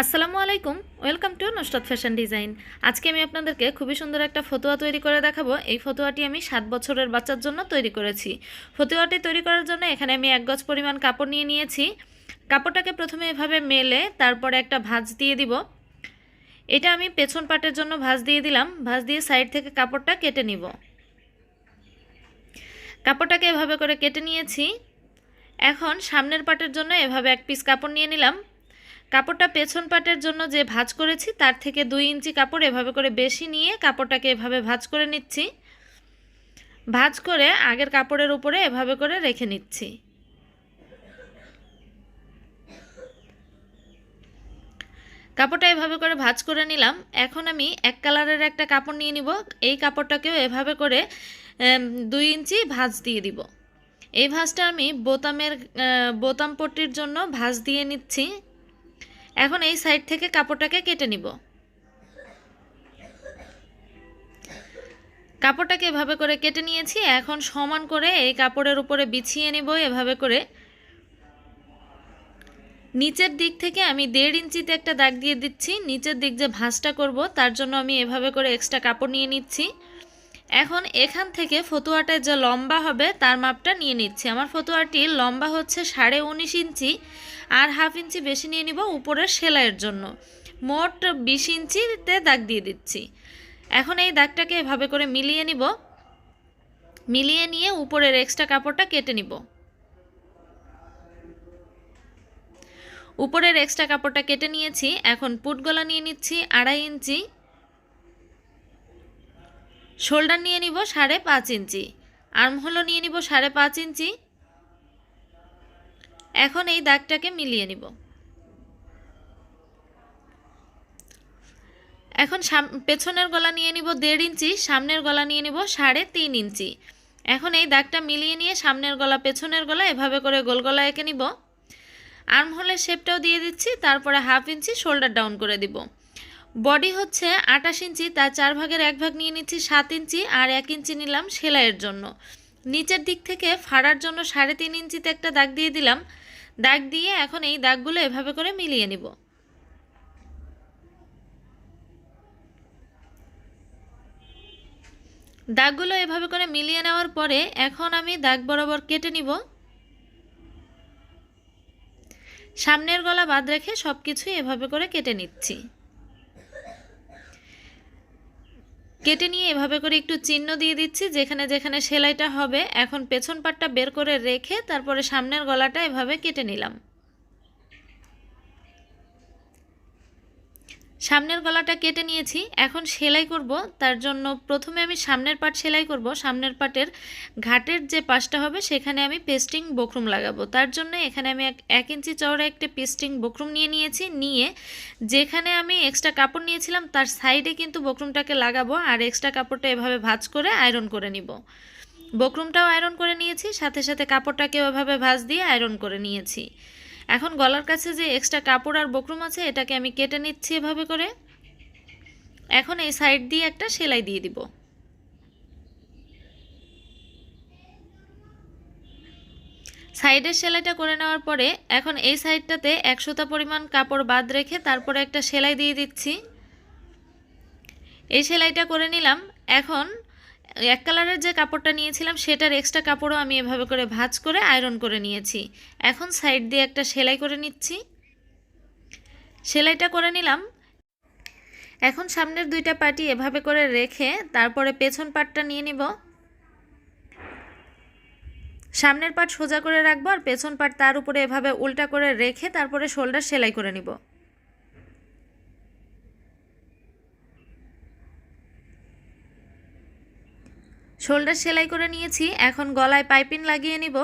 আসসালামু আলাইকুম, welcome to নস্টাদ ফ্যাশন ডিজাইন। আজকে আমি আপনাদেরকে খুবই সুন্দর একটা ফতুয়া তৈরি করে দেখাবো। এই ফতুয়াটি আমি সাত বছরের বাচ্চার জন্য তৈরি করেছি। ফতুয়াটি তৈরি করার জন্য এখানে আমি এক গজ পরিমাণ কাপড় নিয়ে নিয়েছি। কাপড়টাকে প্রথমে এভাবে মেলে, তারপরে একটা ভাঁজ দিয়ে দিব। এটা আমি পেছন পাটের জন্য ভাঁজ দিয়ে দিলাম। ভাঁজ দিয়ে সাইড থেকে কাপড়টা কেটে নিব। কাপড়টাকে এভাবে করে কেটে নিয়েছি। এখন সামনের পাটের জন্য এভাবে এক পিস কাপড় নিয়ে নিলাম। কাপড়টা পেছন পাটের জন্য যে ভাঁজ করেছি, তার থেকে দুই ইঞ্চি কাপড় এভাবে করে বেশি নিয়ে কাপড়টাকে এভাবে ভাঁজ করে নিচ্ছি। ভাঁজ করে আগের কাপড়ের উপরে এভাবে করে রেখে নিচ্ছি। কাপড়টা এভাবে করে ভাঁজ করে নিলাম। এখন আমি এক কালারের একটা কাপড় নিয়ে নিব। এই কাপড়টাকেও এভাবে করে দুই ইঞ্চি ভাঁজ দিয়ে দিব। এই ভাঁজটা আমি বোতামের বোতাম পট্টির জন্য ভাঁজ দিয়ে নিচ্ছি। এখন এই সাইড থেকে কাপড়টাকে কেটে নিব। কাপড়টাকে এভাবে করে কেটে নিয়েছি, এখন সমান করে এই কাপড়ের উপরে বিছিয়ে নিব, এভাবে করে। নিচের দিক থেকে আমি দেড় ইঞ্চিতে একটা দাগ দিয়ে দিচ্ছি, নিচের দিক যে ভাঁজটা করব, তার জন্য আমি এভাবে করে এক্সট্রা কাপড় নিয়ে নিচ্ছি। এখন এখান থেকে ফতুয়াটা যে লম্বা হবে, তার মাপটা নিয়ে নিচ্ছি। আমার ফতুয়াটি লম্বা হচ্ছে সাড়ে উনিশ ইঞ্চি আর হাফ ইঞ্চি বেশি নিয়ে নিব উপরের সেলাইয়ের জন্য। মোট বিশ ইঞ্চিতে দাগ দিয়ে দিচ্ছি। এখন এই দাগটাকে এভাবে করে মিলিয়ে নিব। মিলিয়ে নিয়ে উপরের এক্সট্রা কাপড়টা কেটে নিব। উপরের এক্সট্রা কাপড়টা কেটে নিয়েছি। এখন পুট গলা নিয়ে নিচ্ছি আড়াই ইঞ্চি। শোল্ডার নিয়ে নিব সাড়ে পাঁচ ইঞ্চি। আর্মহোলও নিয়ে নিব সাড়ে পাঁচ ইঞ্চি। এখন এই দাগটাকে মিলিয়ে নিব। এখন পেছনের গলা নিয়ে নিব দেড় ইঞ্চি, সামনের গলা নিয়ে নিব সাড়ে তিন ইঞ্চি। এখন এই দাগটা মিলিয়ে নিয়ে সামনের গলা, পেছনের গলা এভাবে করে গোল গলা এঁকে নিব। আর্মহোলের শেপটাও দিয়ে দিচ্ছি, তারপরে হাফ ইঞ্চি শোল্ডার ডাউন করে দিব। বডি হচ্ছে আটাশ ইঞ্চি, তার চার ভাগের এক ভাগ নিয়ে নিচ্ছি সাত ইঞ্চি আর এক ইঞ্চি নিলাম সেলাইয়ের জন্য। নিচের দিক থেকে ফাড়ার জন্য সাড়ে তিন ইঞ্চিতে একটা দাগ দিয়ে দিলাম। দাগ দিয়ে এখন এই দাগগুলো এভাবে করে মিলিয়ে নিব। দাগগুলো এভাবে করে মিলিয়ে নেওয়ার পরে এখন আমি দাগ বরাবর কেটে নিব। সামনের গলা বাদ রেখে সব কিছুই এভাবে করে কেটে নিচ্ছি। কেটে নিয়ে এভাবে করে একটু চিহ্ন দিয়ে দিচ্ছি, যেখানে যেখানে সেলাইটা হবে, এখন পেছন পাটটা বের করে রেখে তারপরে সামনের গলাটা এভাবে কেটে নিলাম। সামনের গলাটা কেটে নিয়েছি। এখন সেলাই করব, তার জন্য প্রথমে আমি সামনের পাট সেলাই করব। সামনের পাটের ঘাটের যে পাশটা হবে, সেখানে আমি পেস্টিং বকরুম লাগাবো। তার জন্য এখানে আমি এক ইঞ্চি চওড়া একটা পেস্টিং বকরুম নিয়ে নিয়েছি। নিয়ে যেখানে আমি এক্সট্রা কাপড় নিয়েছিলাম, তার সাইডে কিন্তু বকরুমটাকে লাগাবো আর এক্সট্রা কাপড়টা এভাবে ভাজ করে আয়রন করে নিব। বকরুমটাও আয়রন করে নিয়েছি, সাথে সাথে কাপড়টাকে ওভাবে ভাজ দিয়ে আয়রন করে নিয়েছি। এখন গলার কাছে যে এক্সট্রা কাপড় আর বকরুম আছে, এটাকে আমি কেটে নিচ্ছি এভাবে করে। এখন এই সাইড দিয়ে একটা সেলাই দিয়ে দিব। সাইডের সেলাইটা করে নেওয়ার পরে এখন এই সাইডটাতে একশোটা পরিমাণ কাপড় বাদ রেখে তারপরে একটা সেলাই দিয়ে দিচ্ছি। এই সেলাইটা করে নিলাম। এখন এক কালারের যে কাপড়টা নিয়েছিলাম, সেটার এক্সট্রা কাপড়ও আমি এভাবে করে ভাজ করে আয়রন করে নিয়েছি। এখন সাইড দিয়ে একটা সেলাই করে নিচ্ছি। সেলাইটা করে নিলাম। এখন সামনের দুইটা পাটি এভাবে করে রেখে তারপরে পেছন পাটটা নিয়ে নিব। সামনের পাট সোজা করে রাখব আর পেছন পাট তার উপরে এভাবে উল্টা করে রেখে তারপরে শোল্ডার সেলাই করে নিব। শোল্ডার সেলাই করে নিয়েছি। এখন গলায় পাইপিন লাগিয়ে নিব।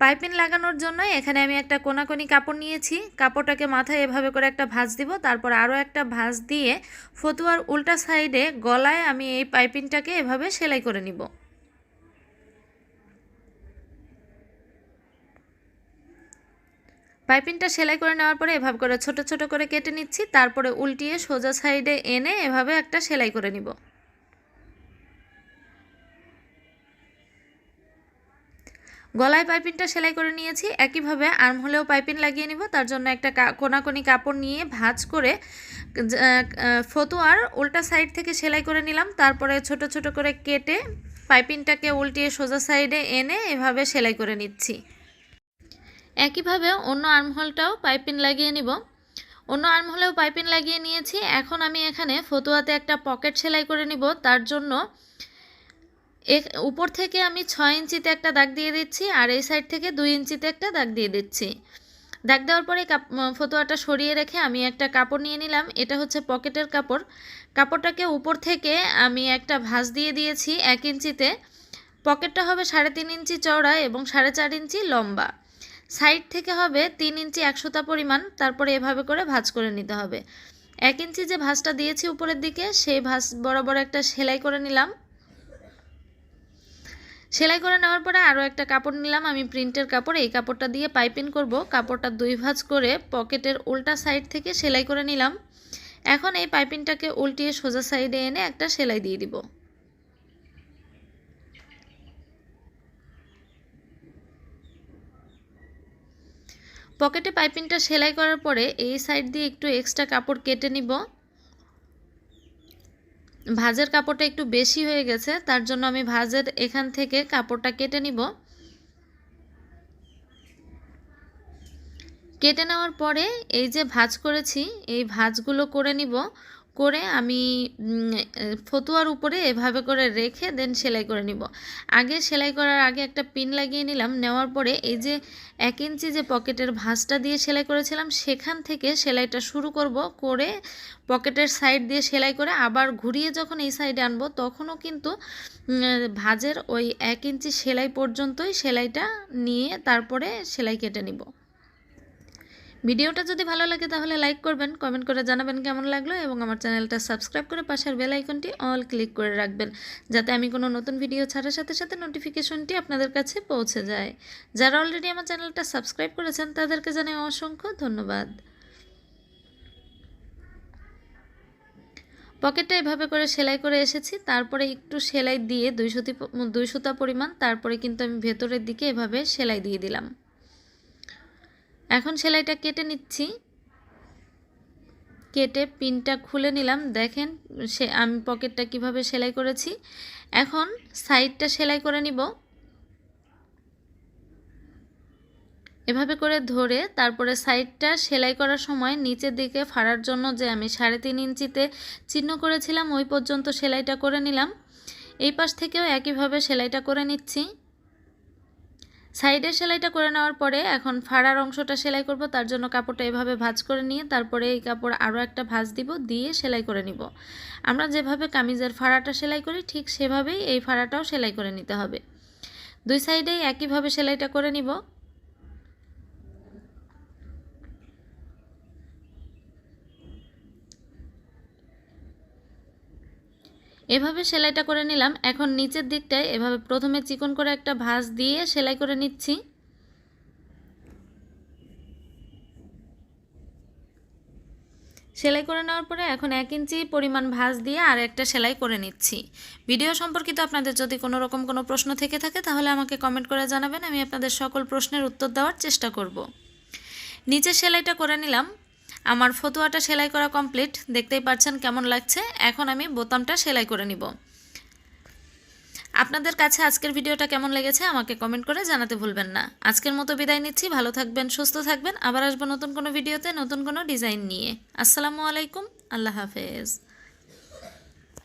পাইপিন লাগানোর জন্য এখানে আমি একটা কোনাকোনি কাপড় নিয়েছি। কাপড়টাকে মাথায় এভাবে করে একটা ভাঁজ দিব। তারপর আরও একটা ভাঁজ দিয়ে ফতুয়ার উল্টা সাইডে গলায় আমি এই পাইপিনটাকে এভাবে সেলাই করে নিব। পাইপিনটা সেলাই করে নেওয়ার পরে এভাবে করে ছোট ছোট করে কেটে নিচ্ছি। তারপরে উল্টিয়ে সোজা সাইডে এনে এভাবে একটা সেলাই করে নিব। গলায় পাইপিংটা সেলাই করে নিয়েছি। একইভাবে আর্ম হলেও পাইপিং লাগিয়ে নিব। তার জন্য একটা কোনাকুনি কাপড় নিয়ে ভাঁজ করে ফতুয়ার উল্টা সাইড থেকে সেলাই করে নিলাম। তারপরে ছোট ছোট করে কেটে পাইপিংটাকে উল্টিয়ে সোজা সাইডে এনে এভাবে সেলাই করে নিচ্ছি। একইভাবে অন্য আর্মহোলটাও পাইপিং লাগিয়ে নিব। অন্য আর্মহোলেও পাইপিং লাগিয়ে নিয়েছি। এখন আমি এখানে ফতুয়াতে একটা পকেট সেলাই করে নিব। তার জন্য উপর থেকে আমি ছয় ইঞ্চিতে একটা দাগ দিয়ে দিচ্ছি আর এই সাইড থেকে দুই ইঞ্চিতে একটা দাগ দিয়ে দিচ্ছি। দাগ দেওয়ার পরে কাপ ফতুয়াটা সরিয়ে রেখে আমি একটা কাপড় নিয়ে নিলাম। এটা হচ্ছে পকেটের কাপড়। কাপড়টাকে উপর থেকে আমি একটা ভাঁজ দিয়ে দিয়েছি এক ইঞ্চিতে। পকেটটা হবে সাড়ে তিন ইঞ্চি চওড়া এবং সাড়ে চার ইঞ্চি লম্বা। সাইড থেকে হবে তিন ইঞ্চি একশোতা পরিমাণ। তারপরে এভাবে করে ভাঁজ করে নিতে হবে। এক ইঞ্চি যে ভাঁজটা দিয়েছি উপরের দিকে, সেই ভাঁজ বরাবর একটা সেলাই করে নিলাম। সেলাই করে নেওয়ার পরে আরও একটা কাপড় নিলাম, আমি প্রিন্টের কাপড়, এই কাপড়টা দিয়ে পাইপিং করব। কাপড়টা দুই ভাঁজ করে পকেটের উল্টা সাইড থেকে সেলাই করে নিলাম। এখন এই পাইপিংটাকে উল্টিয়ে সোজা সাইডে এনে একটা সেলাই দিয়ে দিব। পকেটে পাইপিংটা সেলাই করার পরে এই সাইড দিয়ে একটু এক্সট্রা কাপড় কেটে নিব। ভাজের কাপড়টা একটু বেশি হয়ে গেছে, তার জন্য আমি ভাজের এখান থেকে কাপড়টা কেটে নিব। কেটে নেওয়ার পরে এই যে ভাজ করেছি, এই ভাজগুলো করে নিব। করে আমি ফতুয়ার উপরে এভাবে করে রেখে দেন সেলাই করে নিব। আগে সেলাই করার আগে একটা পিন লাগিয়ে নিলাম, নেওয়ার পরে এই যে এক ইঞ্চি যে পকেটের ভাঁজটা দিয়ে সেলাই করেছিলাম, সেখান থেকে সেলাইটা শুরু করব, করে পকেটের সাইড দিয়ে সেলাই করে আবার ঘুরিয়ে যখন এই সাইডে আনব, তখনও কিন্তু ভাঁজের ওই এক ইঞ্চি সেলাই পর্যন্তই সেলাইটা নিয়ে তারপরে সেলাই কেটে নিব। ভিডিওটা যদি ভালো লাগে তাহলে লাইক করবেন কমেন্ট করে জানাবেন কেমন লাগল এবং আমার চ্যানেলটা সাবস্ক্রাইব করে পাশের বেল আইকনটি অল ক্লিক করে রাখবেন, যাতে আমি কোনো নতুন ভিডিও ছাড়ার সাথে সাথে নোটিফিকেশনটি আপনাদের কাছে পৌঁছে যায়। যারা অলরেডি আমার চ্যানেলটা সাবস্ক্রাইব করেছেন তাদেরকে জানাই অসংখ্য ধন্যবাদ। পকেটটা এভাবে করে সেলাই করে এসেছি, তারপরে একটু সেলাই দিয়ে দুই সুতি, দুই সুতা পরিমাণ, তারপরে কিন্তু আমি ভেতরের দিকে এভাবে সেলাই দিয়ে দিলাম। এখন সেলাইটা কেটে নিচ্ছি। কেটে পিনটা খুলে নিলাম। দেখেন, সে, আমি পকেটটা কীভাবে সেলাই করেছি। এখন সাইডটা সেলাই করে নিব। এভাবে করে ধরে তারপরে সাইডটা সেলাই করার সময় নিচের দিকে ফাড়ার জন্য যে আমি সাড়ে তিন ইঞ্চিতে চিহ্ন করেছিলাম, ওই পর্যন্ত সেলাইটা করে নিলাম। এই পাশ থেকেও একইভাবে সেলাইটা করে নিচ্ছি। সাইডের সেলাইটা করে নেওয়ার পরে এখন ফাড়ার অংশটা সেলাই করব, তার জন্য কাপড়টা এভাবে ভাঁজ করে নিয়ে তারপরে এই কাপড় আরও একটা ভাঁজ দিব, দিয়ে সেলাই করে নিব। আমরা যেভাবে কামিজের ফাড়াটা সেলাই করি, ঠিক সেভাবেই এই ফাড়াটাও সেলাই করে নিতে হবে। দুই সাইডেই একইভাবে সেলাইটা করে নিব। এভাবে সেলাইটা করে নিলাম। এখন নিচের দিকটায় এভাবে প্রথমে চিকন করে একটা ভাঁজ দিয়ে সেলাই করে নিচ্ছি। সেলাই করে নেওয়ার পরে এখন এক ইঞ্চি পরিমাণ ভাঁজ দিয়ে আর একটা সেলাই করে নিচ্ছি। ভিডিও সম্পর্কিত আপনাদের যদি কোনো রকম কোনো প্রশ্ন থেকে থাকে, তাহলে আমাকে কমেন্ট করে জানাবেন। আমি আপনাদের সকল প্রশ্নের উত্তর দেওয়ার চেষ্টা করব। নিচে সেলাইটা করে নিলাম। আমার ফতুয়াটা সেলাই করা কমপ্লিট, দেখতেই পাচ্ছেন কেমন লাগছে। এখন আমি বোতামটা সেলাই করে নিব। আপনাদের কাছে আজকের ভিডিওটা কেমন লেগেছে আমাকে কমেন্ট করে জানাতে ভুলবেন না। আজকের মতো বিদায় নিচ্ছি, ভালো থাকবেন, সুস্থ থাকবেন। আবার আসব নতুন কোনো ভিডিওতে, নতুন কোনো ডিজাইন নিয়ে। আসসালামু আলাইকুম, আল্লাহ হাফেজ।